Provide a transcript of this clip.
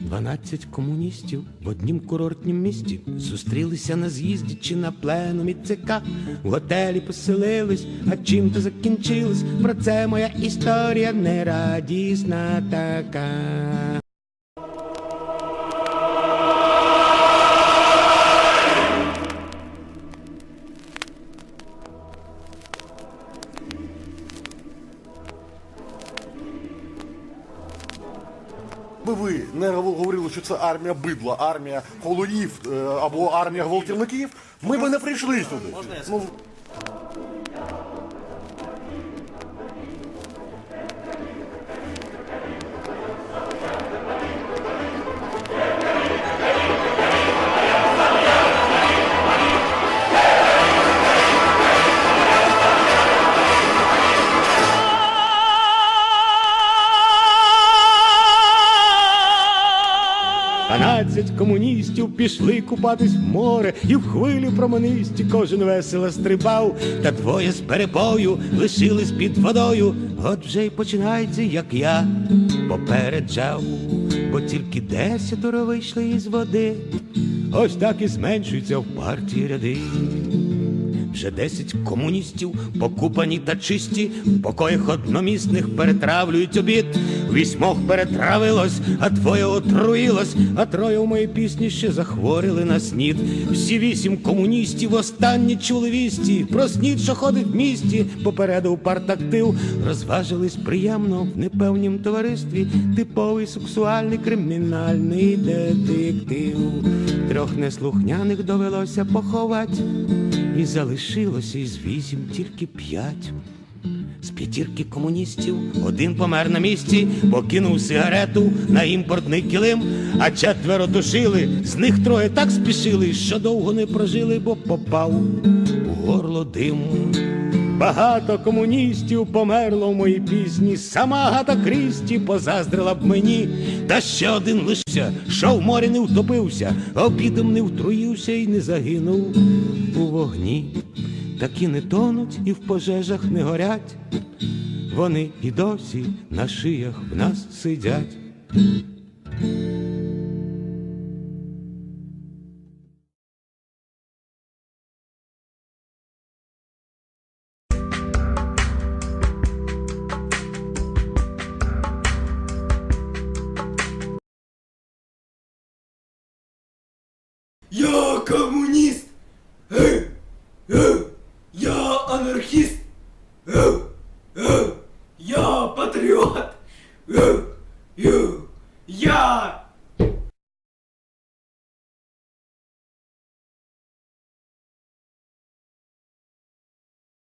Дванадцять комуністів в однім курортнім місті зустрілися на з'їзді чи на пленумі ЦК. В готелі поселились, а чим то закінчилось? Про це моя історія нерадісна така. Би ви не говорили, що це армія бидла, армія холоїв е, або армія гвалтівників, ми би не прийшли сюди. Дванадцять комуністів пішли купатись в море, і в хвилі променисті кожен весело стрибав, та двоє з перепою лишились під водою. От вже й починається, як я попереджав, бо тільки десятеро вийшли із води. Ось так і зменшуються в партії ряди. Вже десять комуністів, покупані та чисті, в покоях одномісних перетравлюють обід. Вісьмох перетравилось, а двоє отруїлось, а троє у моїй пісні ще захворіли на снід. Всі вісім комуністів останні чули вісті. Про снід, що ходить в місті, попередив партактив. Розважились приємно в непевнім товаристві. Типовий сексуальний кримінальний детектив. Трьох неслухняних довелося поховати. І залишилося із вісім тільки п'ять. З п'ятірки комуністів один помер на місці, покинув сигарету на імпортний килим, а четверо душили, з них троє так спішили, що довго не прожили, бо попав у горло дим. Багато комуністів померло в моїй пісні, сама Гата Крісті позаздрила б мені, та ще один лишився, що в морі не втопився, обідом не втруївся і не загинув у вогні. Такі не тонуть і в пожежах не горять. Вони і досі на шиях в нас сидять. Я комуніст! Е, е, Я анархіст! Е, Я патріот!